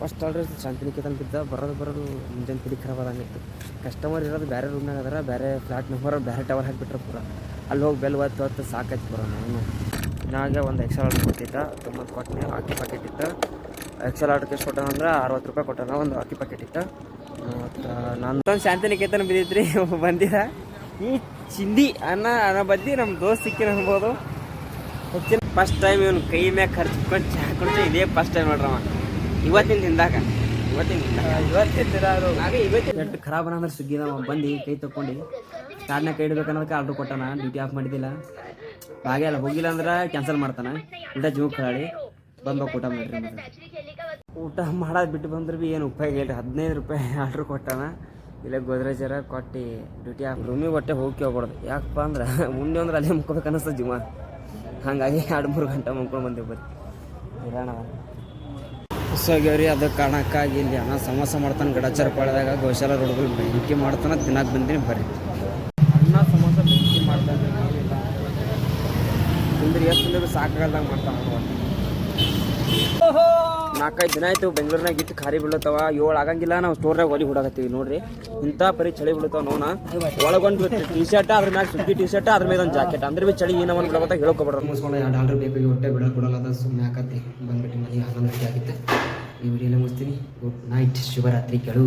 First order Shantiniketan ಬಿದ್ದ ಬರೋದು ಬರೋದು ಮುಂಜಾನೆ ತಿಳಿ ಖರಾಬ್ ಆದಂಗಿತ್ತು ಕಸ್ಟಮರ್ ಇರೋದು ಬೇರೆ ರೂಮ್ನಾಗ ಅದರ, ಬೇರೆ ಫ್ಲಾಟ್ ನಂಬರ್ ಬೇರೆ ಟವರ್ ಹಾಕಿಬಿಟ್ರೆ ಪೂರ. ಅಲ್ಲಿ ಹೋಗಿ ಬೆಲ್ ಒತ್ತು ಹೊತ್ತು ಸಾಕಾಯ್ತು ಬರೋ ನಾನು. ನಾಗೆ ಒಂದು ಎಕ್ಸೆಲ್ ಆರ್ಡ್ರ್ ಕೊಟ್ಟಿದ್ದ, ತೊಂಬತ್ತು ಕೊಟ್ಟನೆ ಅಕ್ಕಿ ಪ್ಯಾಕೆಟ್ ಇತ್ತು. ಎಕ್ಸೆಲ್ ಆರ್ಡ್ರ್ ಎಷ್ಟು ಕೊಟ್ಟಾನಂದ್ರೆ ಅರವತ್ತು ರೂಪಾಯಿ ಕೊಟ್ಟಾನ ಒಂದು ಆಕಿ ಪ್ಯಾಕೆಟ್ ಇತ್ತು. ಮತ್ತು ನಾನು ಶಾಂತಿನಿಕೇತನ ಬಿದ್ದಿದ್ರಿ ಬಂದಿರ ಈ ಚಿಂದಿ ಅನ್ನ, ಅನ್ನೋ ಬದ್ದಿ ನಮ್ಮ ದೋಸ್ತ್ ಸಿಕ್ಕಿನ ಅನ್ಬೋದು. ಹೆಚ್ಚಿನ ಫಸ್ಟ್ ಟೈಮ್ ಇವನು ಕೈ ಮ್ಯಾಗ ಖರ್ಚು ಚಹಾ ಕುಡಿದ್ರೆ ಇದೇ ಫಸ್ಟ್ ಟೈಮ್ ನೋಡ್ರವ. ಇವತ್ತಿನ ದಿನದಾಗ ಇವತ್ತಿನ ಎಷ್ಟು ಖರಾಬ್ ಅಂದ್ರೆ ಸುಗ್ಗಿ ನಾವು ಬಂದು ಕೈ ತಕೊಂಡು ಸ್ಟಾರ್ಟ್ನಾಗ ಕೈ ಇಡ್ಬೇಕನ್ನೋದಕ್ಕೆ ಆರ್ಡ್ರ್ ಕೊಟ್ಟಾನ ಡ್ಯೂಟಿ ಆಫ್ ಮಾಡಿದ್ದಿಲ್ಲ. ಹಾಗೆ ಅಲ್ಲ ಹೋಗಿಲ್ಲ ಅಂದ್ರೆ ಕ್ಯಾನ್ಸಲ್ ಮಾಡ್ತಾನೆ. ಊಟ ಜೀವಕ್ಕೆ ಕಳಾಳಿ ಬಂದ್ಬೇಕು ಊಟ ಮಾಡ್ರಿ ಮತ್ತೆ. ಊಟ ಮಾಡೋದು ಬಿಟ್ಟು ಬಂದ್ರೆ ಭೀ ಏನು ಉಪಯೋಗ ಇಲ್ಲ ಹದಿನೈದು ರೂಪಾಯಿ ಆರ್ಡ್ರ್ ಕೊಟ್ಟಾನ. ಇಲ್ಲ ಗೋದ್ರೇಜರ ಕೊಟ್ಟು ಡ್ಯೂಟಿ ಆಫ್ ರೂಮಿ ಹೊಟ್ಟೆ ಹೋಗಿ ಹೋಗ್ಬಾರ್ದು ಯಾಕಪ್ಪ ಅಂದ್ರೆ ಮುಂದೆ ಅಂದ್ರೆ ಅಲ್ಲೇ ಮುಕ್ಕೋಬೇಕು ಅನ್ನಿಸ್ತದೆ ಜೀವ. ಹಾಗಾಗಿ ಎರಡು ಮೂರು ಗಂಟೆ ಮುಕ್ಕೊಂಡು ಬಂದೇವು ಬರ್ರಿ ಇರೋಣ ಹೊಸೋಗ್ಯವ್ರಿ ಅದು ಕಾರಣಕ್ಕಾಗಿ ಇಲ್ಲಿ ಅಣ್ಣ ಸಮಸ್ಯೆ ಮಾಡ್ತಾನೆ ಗಡಚರ ಪಡೆದಾಗ ಗೋಶಾಲ ರೋಡ್ಗಳು ಬೆಂಕಿ ಮಾಡ್ತಾನೆ ತಿನ್ನಕ್ಕೆ ಬಂದಿನಿ ಬರ್ರಿ ಅಣ್ಣ ಸಮೋಸ ಬೆಂಕಿ ಮಾಡ್ತಾನೆ ಇಲ್ಲ ಎಷ್ಟು ಸಾಕಾಗಲ್ದಂಗೆ ಮಾಡ್ತಾನೆ ನಾಲ್ಕೈದು ದಿನ ಆಯ್ತು ಬೆಂಗಳೂರಿನಾಗ ಇತ್ತು ಖಾರಿ ಬೀಳತ್ತವ. ಏಳು ಆಗಂಗಿಲ್ಲ, ನಾವು ಸ್ಟೋರ್ನಾಗ ಒಲಿ ಹುಡಾಕತ್ತೀವಿ, ನೋಡ್ರಿ. ಇಂಥ ಪರಿ ಚಳಿ ಬೀಳ್ತಾವ ನೋನ ಒಳಗೊಂಡು ಟಿ ಶರ್ಟ್ ಅದ್ರ ಮ್ಯಾಗ ಸುದ್ದಿ ಟಿ ಶರ್ಟ್ ಅದ್ರ ಮೇಲೆ ಒಂದು ಜಾಕೆಟ್ ಅಂದ್ರೆ ಬಿ ಚಳಿ ಏನೋ ಒಂದು ಸುಮ್ಮನೆ ಹಾಕತ್ತಿ. ಬಂದ್ಬಿಟ್ಟು ಗಂಟೆ ಆಗಿತ್ತು. ಈ ವಿಡಿಯೋಲ್ಲ ಮುಗಿಸ್ತೀನಿ. ಗುಡ್ ನೈಟ್ ಶುಭರಾತ್ರಿ ಕೆಳು.